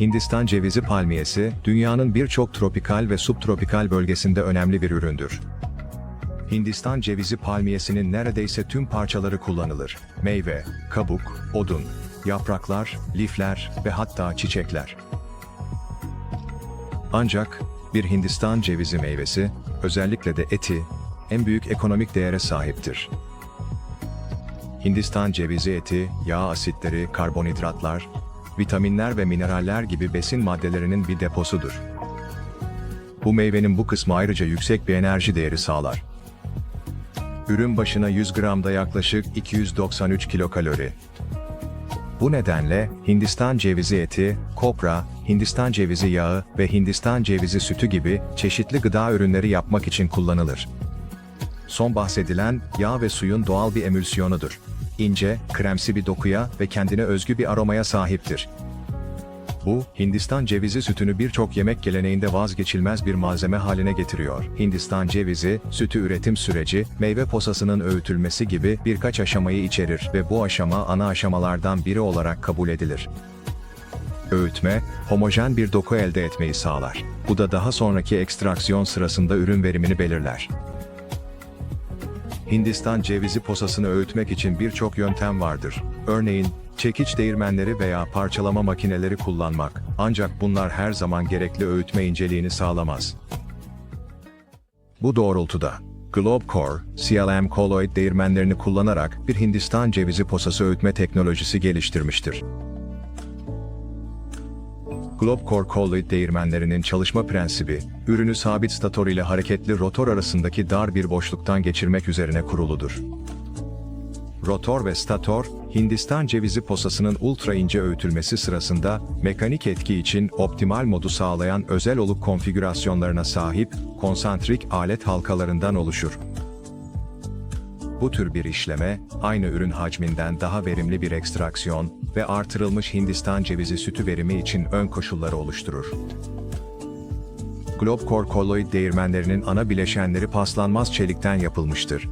Hindistan cevizi palmiyesi, dünyanın birçok tropikal ve subtropikal bölgesinde önemli bir üründür. Hindistan cevizi palmiyesinin neredeyse tüm parçaları kullanılır. Meyve, kabuk, odun, yapraklar, lifler ve hatta çiçekler. Ancak bir Hindistan cevizi meyvesi, özellikle de eti, en büyük ekonomik değere sahiptir. Hindistan cevizi eti, yağ asitleri, karbonhidratlar, vitaminler ve mineraller gibi besin maddelerinin bir deposudur. Bu meyvenin bu kısmı ayrıca yüksek bir enerji değeri sağlar. Ürün başına 100 gramda yaklaşık 293 kilokalori. Bu nedenle Hindistan cevizi eti, kopra, Hindistan cevizi yağı ve Hindistan cevizi sütü gibi çeşitli gıda ürünleri yapmak için kullanılır. Son bahsedilen yağ ve suyun doğal bir emülsiyonudur. İnce, kremsi bir dokuya ve kendine özgü bir aromaya sahiptir. Bu, Hindistan cevizi sütünü birçok yemek geleneğinde vazgeçilmez bir malzeme haline getiriyor. Hindistan cevizi, sütü üretim süreci, meyve posasının öğütülmesi gibi birkaç aşamayı içerir ve bu aşama ana aşamalardan biri olarak kabul edilir. Öğütme, homojen bir doku elde etmeyi sağlar. Bu da daha sonraki ekstraksiyon sırasında ürün verimini belirler. Hindistan cevizi posasını öğütmek için birçok yöntem vardır. Örneğin, çekiç değirmenleri veya parçalama makineleri kullanmak, ancak bunlar her zaman gerekli öğütme inceliğini sağlamaz. Bu doğrultuda, Globcore, CLM kolloid değirmenlerini kullanarak bir Hindistan cevizi posası öğütme teknolojisi geliştirmiştir. Globcore kolloid değirmenlerinin çalışma prensibi, ürünü sabit stator ile hareketli rotor arasındaki dar bir boşluktan geçirmek üzerine kuruludur. Rotor ve stator, Hindistan cevizi posasının ultra ince öğütülmesi sırasında mekanik etki için optimal modu sağlayan özel oluk konfigürasyonlarına sahip konsantrik alet halkalarından oluşur. Bu tür bir işleme, aynı ürün hacminden daha verimli bir ekstraksiyon ve artırılmış Hindistan cevizi sütü verimi için ön koşulları oluşturur. Globcore kolloid değirmenlerinin ana bileşenleri paslanmaz çelikten yapılmıştır.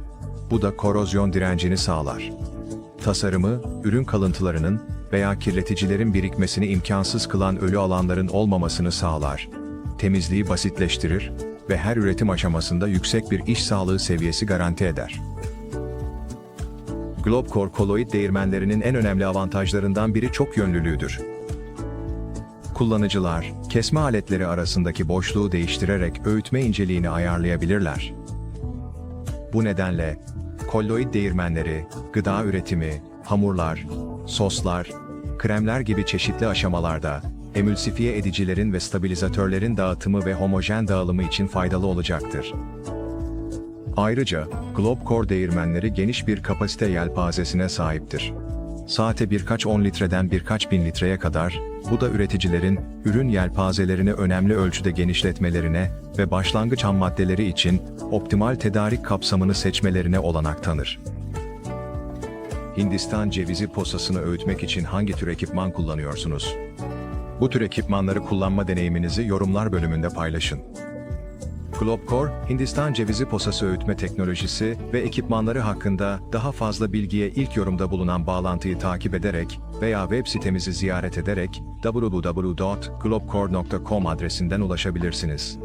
Bu da korozyon direncini sağlar. Tasarımı, ürün kalıntılarının veya kirleticilerin birikmesini imkansız kılan ölü alanların olmamasını sağlar. Temizliği basitleştirir ve her üretim aşamasında yüksek bir iş sağlığı seviyesi garanti eder. Globcore kolloid değirmenlerinin en önemli avantajlarından biri çok yönlülüğüdür. Kullanıcılar, kesme aletleri arasındaki boşluğu değiştirerek öğütme inceliğini ayarlayabilirler. Bu nedenle, kolloid değirmenleri, gıda üretimi, hamurlar, soslar, kremler gibi çeşitli aşamalarda, emülsifiye edicilerin ve stabilizatörlerin dağıtımı ve homojen dağılımı için faydalı olacaktır. Ayrıca, Globcore değirmenleri geniş bir kapasite yelpazesine sahiptir. Saate birkaç 10 litreden birkaç bin litreye kadar, bu da üreticilerin, ürün yelpazelerini önemli ölçüde genişletmelerine ve başlangıç ham maddeleri için optimal tedarik kapsamını seçmelerine olanak tanır. Hindistan cevizi posasını öğütmek için hangi tür ekipman kullanıyorsunuz? Bu tür ekipmanları kullanma deneyiminizi yorumlar bölümünde paylaşın. Globcore, Hindistan cevizi posası öğütme teknolojisi ve ekipmanları hakkında daha fazla bilgiye ilk yorumda bulunan bağlantıyı takip ederek veya web sitemizi ziyaret ederek www.globcore.com adresinden ulaşabilirsiniz.